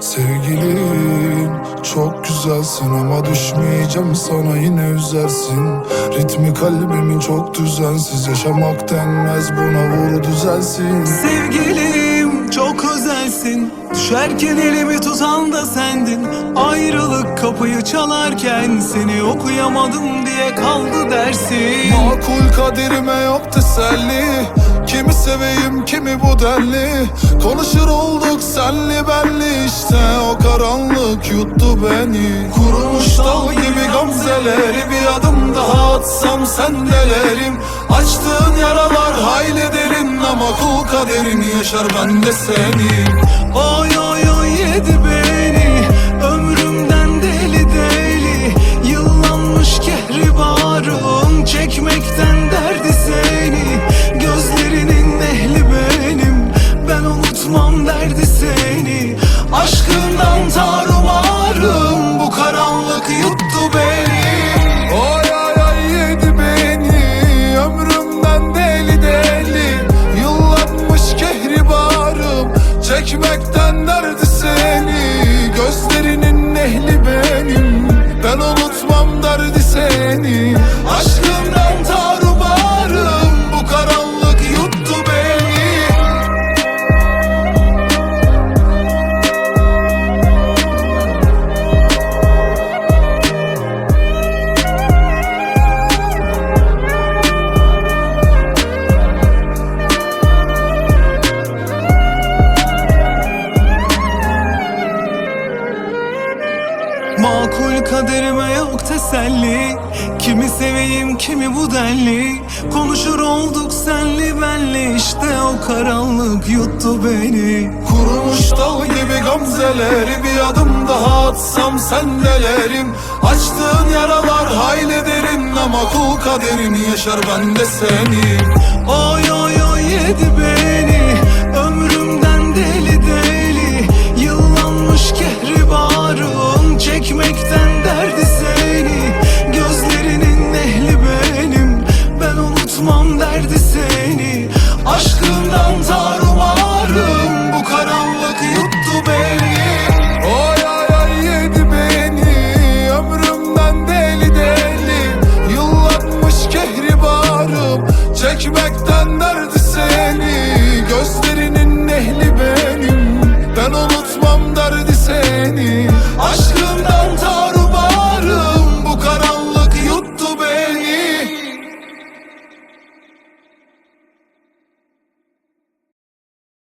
Sevgilim çok güzelsin ama düşmeyeceğim sana yine üzersin. Ritmi kalbimin çok düzensiz yaşamak denmez buna vur düzelsin. Sevgilim çok özelsin. Düşerken elimi tutan da sendin. Ayrılık kapıyı çalarken seni okuyamadım diye kaldı dersin. Makul kaderime yok teselli. Kimi seveyim kimi bu denli. Konuşur olduk senli benli. İşte O karanlık yuttu beni. Kurumuş dal gibi gamzeleri Bir adım daha atsam sendelerim Açtığın yaralar hayli derin Ama kul kaderini yaşar ben de seni Oy oy oy yedi beni Çekmekten derdi seni Gözlerinin Makul kaderime yok teselli. Kimi seveyim kimi bu denli. Konuşur olduk senli benli. İşte o karanlık yuttu beni. Kurumuş dal gibi gamzeleri Bir adım daha atsam sendelerim. Açtığın yaralar hayli derin Ama kul kaderini yaşar ben de seni Oy oy oy yedi beni vardı